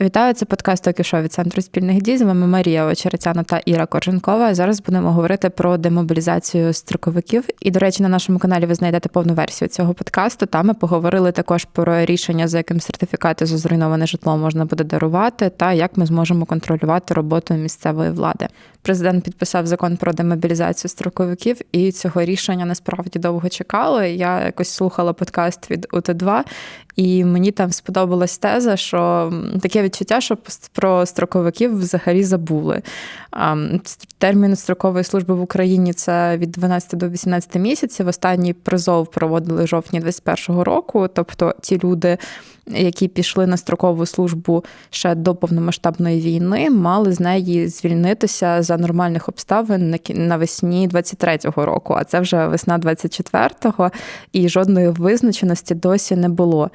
Вітаю, це подкаст «Токішо» від центру спільних дій. З вами Марія Очеретяна та Іра Корженкова. Зараз будемо говорити про демобілізацію строковиків. І, до речі, на нашому каналі ви знайдете повну версію цього подкасту. Там ми поговорили також про рішення, за яким сертифікати за зруйноване житло можна буде дарувати, та як ми зможемо контролювати роботу місцевої влади. Президент підписав закон про демобілізацію строковиків, і цього рішення насправді довго чекали. Я якось слухала подкаст від УТ2, і мені там сподобалась теза, що таке відчуття, що про строковиків взагалі забули. Термін строкової служби в Україні це від 12 до 18 місяців. Останній призов проводили жовтні 2021 року. Тобто ті люди, які пішли на строкову службу ще до повномасштабної війни, мали з неї звільнитися за нормальних обставин навесні 23-го року. А це вже весна 24-го, і жодної визначеності досі не було.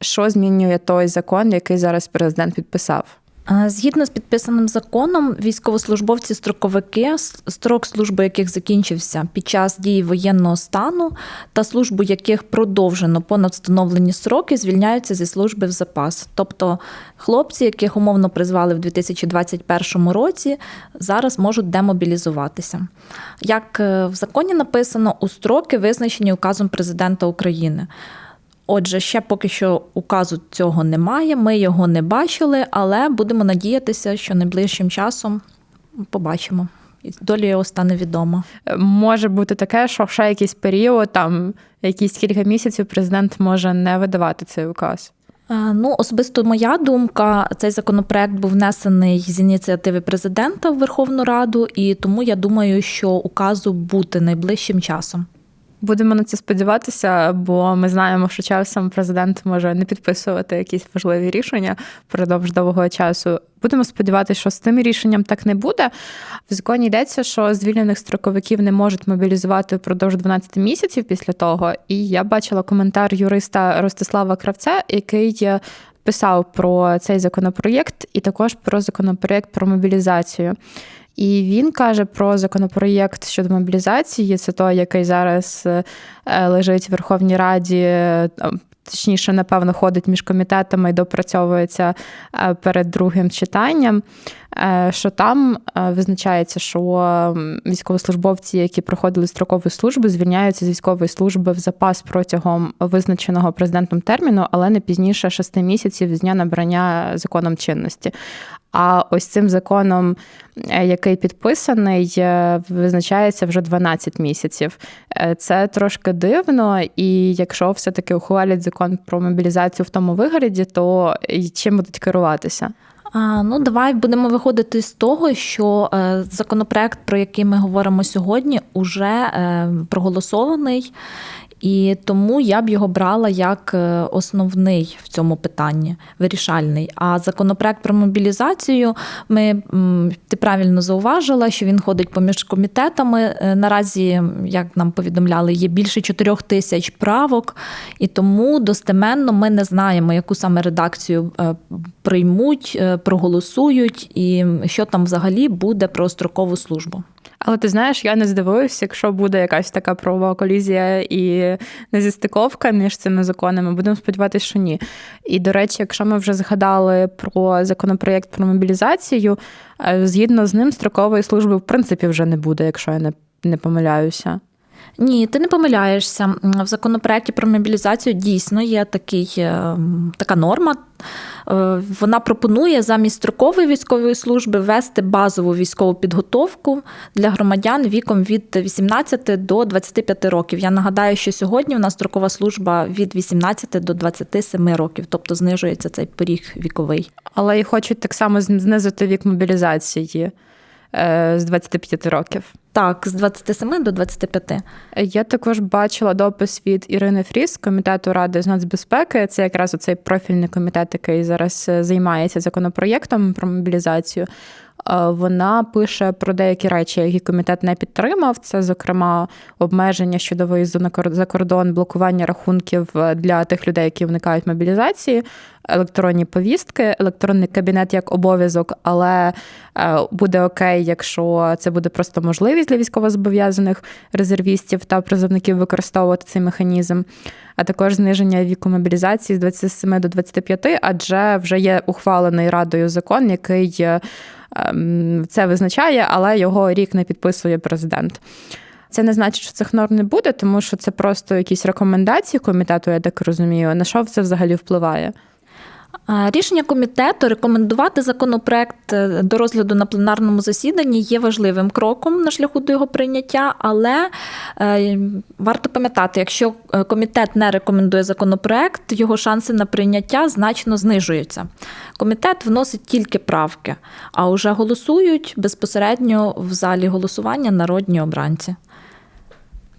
Що змінює той закон, який зараз президент підписав? Згідно з підписаним законом, військовослужбовці строковики, строк служби яких закінчився під час дії воєнного стану та службу яких продовжено понад встановлені сроки, звільняються зі служби в запас. Тобто хлопці, яких умовно призвали в 2021 році, зараз можуть демобілізуватися. Як е, в законі написано, у строки визначені указом президента України. Отже, ще поки що указу цього немає, ми його не бачили, але будемо надіятися, що найближчим часом побачимо. І доля його стане відома. Може бути таке, що ще якийсь період, там якісь кілька місяців, президент може не видавати цей указ. Ну, особисто моя думка, цей законопроект був внесений з ініціативи президента в Верховну Раду, і тому я думаю, що указу бути найближчим часом. Будемо на це сподіватися, бо ми знаємо, що часом президент може не підписувати якісь важливі рішення впродовж довгого часу. Будемо сподіватися, що з тим рішенням так не буде. В законі йдеться, що звільнених строковиків не можуть мобілізувати впродовж 12 місяців після того. І я бачила коментар юриста Ростислава Кравця, який писав про цей законопроєкт, і також про законопроєкт про мобілізацію. І він каже про законопроєкт щодо мобілізації. Це той, який зараз е, лежить в Верховній Раді. Е, точніше, напевно, ходить між комітетами і допрацьовується е, перед другим читанням. Що там визначається, що військовослужбовці, які проходили строкову службу, звільняються з військової служби в запас протягом визначеного президентом терміну, але не пізніше шести місяців з дня набрання законом чинності. А ось цим законом, е, який підписаний, е, визначається вже 12 місяців. Е, це трошки дивно, і якщо все-таки ухвалять закон про мобілізацію в тому вигляді, то чим будуть керуватися? А, Ну, давай будемо виходити з того, що е, законопроект, про який ми говоримо сьогодні, уже е, проголосований, і тому я б його брала як е, основний в цьому питанні, вирішальний. А законопроект про мобілізацію ми ти правильно зауважила, що він ходить поміж комітетами. Е, наразі, як нам повідомляли, є більше 4 тисяч правок, і тому достеменно ми не знаємо, яку саме редакцію е, приймуть, проголосують, і що там взагалі буде про строкову службу. Але ти знаєш, я не здивуюся, якщо буде якась така правова колізія і незістиковка між цими законами. Будемо сподіватися, що ні. І до речі, якщо ми вже згадали про законопроєкт про мобілізацію, е, згідно з ним строкової служби в принципі вже не буде, якщо я не, не помиляюся. Ні, ти не помиляєшся. В законопроекті про мобілізацію дійсно є такий, е, така норма. Е, вона пропонує замість строкової військової служби ввести базову військову підготовку для громадян віком від 18 до 25 років. Я нагадаю, що сьогодні у нас строкова служба від 18 до 27 років, тобто знижується цей поріг віковий. Але і хочуть так само знизити вік мобілізації е, з 25 років. Так, з 27 до 25. Я також бачила допис від Ірини Фріс, комітету ради з нацбезпеки. Це якраз оцей профільний комітет, який зараз е, займається законопроєктом про мобілізацію. Е, вона пише про деякі речі, які комітет не підтримав. Це, зокрема, обмеження щодо виїзду за кордон, блокування рахунків е, для тих людей, які вникають мобілізації, електронні повістки, електронний кабінет як обов'язок, але е, буде окей, якщо це буде просто можливість для військовозобов'язаних резервістів та призовників використовувати цей механізм, а також зниження віку мобілізації з 27 до 25, адже вже є ухвалений радою закон, який це визначає, але його рік не підписує президент. Це не значить, що цих норм не буде, тому що це просто якісь рекомендації комітету, я так розумію. На що це взагалі впливає? Рішення комітету рекомендувати законопроект е, до розгляду на пленарному засіданні є важливим кроком на шляху до його прийняття, але е, варто пам'ятати, якщо е, комітет не рекомендує законопроект, його шанси на прийняття значно знижуються. Комітет вносить тільки правки, а вже голосують безпосередньо в залі голосування народні обранці.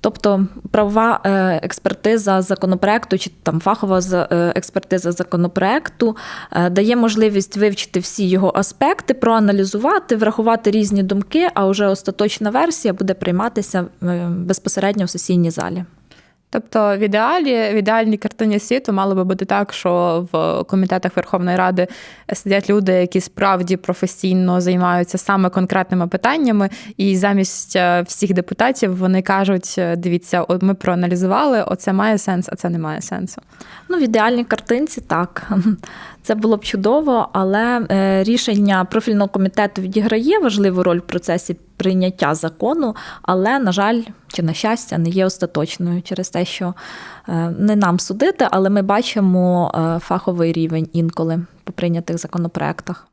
Тобто правова е, експертиза законопроекту чи там фахова е, експертиза законопроекту е, дає можливість вивчити всі його аспекти, проаналізувати, врахувати різні думки, а вже остаточна версія буде прийматися безпосередньо в сесійній залі. Тобто, в ідеалі, в ідеальній картині світу мало би бути так, що в комітетах Верховної Ради сидять люди, які справді професійно займаються саме конкретними питаннями, і замість е, всіх депутатів вони кажуть: е, дивіться, ми проаналізували, оце має сенс, а це не має сенсу. Ну, в ідеальній картинці так. Це було б чудово, але е, рішення профільного комітету відіграє важливу роль в процесі прийняття закону, але, на жаль, чи на щастя, не є остаточною через те, що е, не нам судити, але ми бачимо е, фаховий рівень інколи по прийнятих законопроектах.